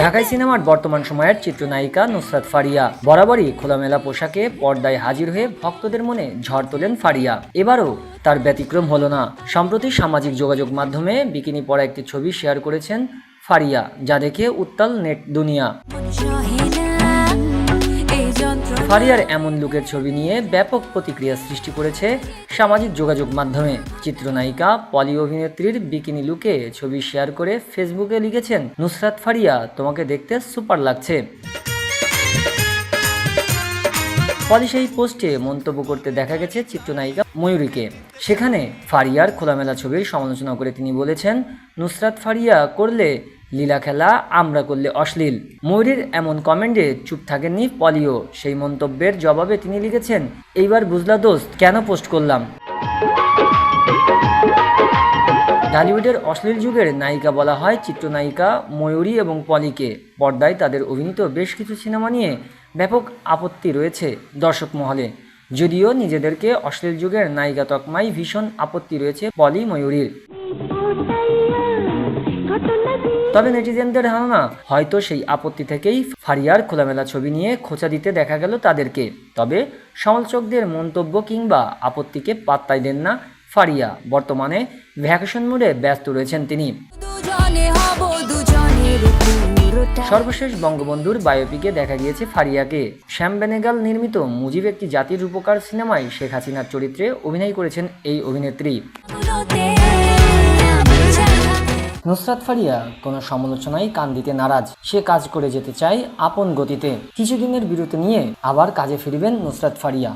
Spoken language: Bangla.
ঢাকাই সিনেমার বর্তমান সময়ের চিত্রনায়িকা নুসরাত ফারিয়া। বরাবরই খোলামেলা পোশাকে পর্দায় হাজির হয়ে ভক্তদের মনে ঝড় তোলেন ফারিয়া। এবারও তার ব্যতিক্রম হলো না। সম্প্রতি সামাজিক যোগাযোগ মাধ্যমে বিকিনি পরা একটি ছবি শেয়ার করেছেন ফারিয়া, যা দেখে উত্তাল নেট দুনিয়া। ফারিয়ার এমন লুকের ছবি নিয়ে ব্যাপক প্রতিক্রিয়া সৃষ্টি করেছে সামাজিক যোগাযোগ মাধ্যমে। চিত্রনায়িকা, পলি অভিনেত্রীর বিকিনি লুকে ছবি শেয়ার করে ফেসবুকে লিখেছেন, নুসরাত ফারিয়া, তোমাকে দেখতে সুপার লাগছে। পলি সেই পোস্টে মন্তব্য করতে দেখা গেছে চিত্রনায়িকা ময়ূরীকে। সেখানে ফারিয়ার খোলামেলা ছবির সমালোচনা করে তিনি বলেছেন, নুসরাত ফারিয়া করলে লীলা খেলা আমরা করলে অশ্লীল। ময়ূরীর এমন কমেন্টে চুপ থাকেননি পলিও। সেই মন্তব্যের জবাবে তিনি লিখেছেন, এইবার বুঝলা দোস্ত, কেন পোস্ট করলাম? ঢালিউডের অশ্লীল যুগের নায়িকা বলা হয় চিত্রনায়িকা ময়ূরী এবং পলিকে। পর্দায় তাদের অভিনীত বেশ কিছু সিনেমা নিয়ে ব্যাপক আপত্তি রয়েছে দর্শক মহলে। যদিও নিজেদেরকে অশ্লীল যুগের নায়িকা তকমাই ভীষণ আপত্তি রয়েছে পলি ময়ূরীর। তবে নেটিজেনদের ধারণা হয়তো সেই আপত্তি থেকেই ফারিয়ার খোলামেলা ছবি নিয়ে খোঁচা দিতে দেখা গেল তাদেরকে। তবে সমালোচকদের মন্তব্য কিংবা আপত্তিকে পাত্তাই দেন না ফারিয়া। বর্তমানে ভ্যাকেশন মুডে ব্যস্ত রয়েছেন তিনি। সর্বশেষ বঙ্গবন্ধুর বায়োপিকে দেখা গিয়েছে ফারিয়াকে। শ্যাম বেনেগাল নির্মিত মুজিব একটি জাতির রূপকার সিনেমায় শেখ হাসিনার চরিত্রে অভিনয় করেছেন এই অভিনেত্রী। নুসরাত ফারিয়া, কোনো সমালোচনায় কান দিতে নারাজ। সে কাজ করে যেতে চায় আপন গতিতে। কিছুদিনের বিরতি নিয়ে আবার কাজে ফিরবেন নুসরাত ফারিয়া।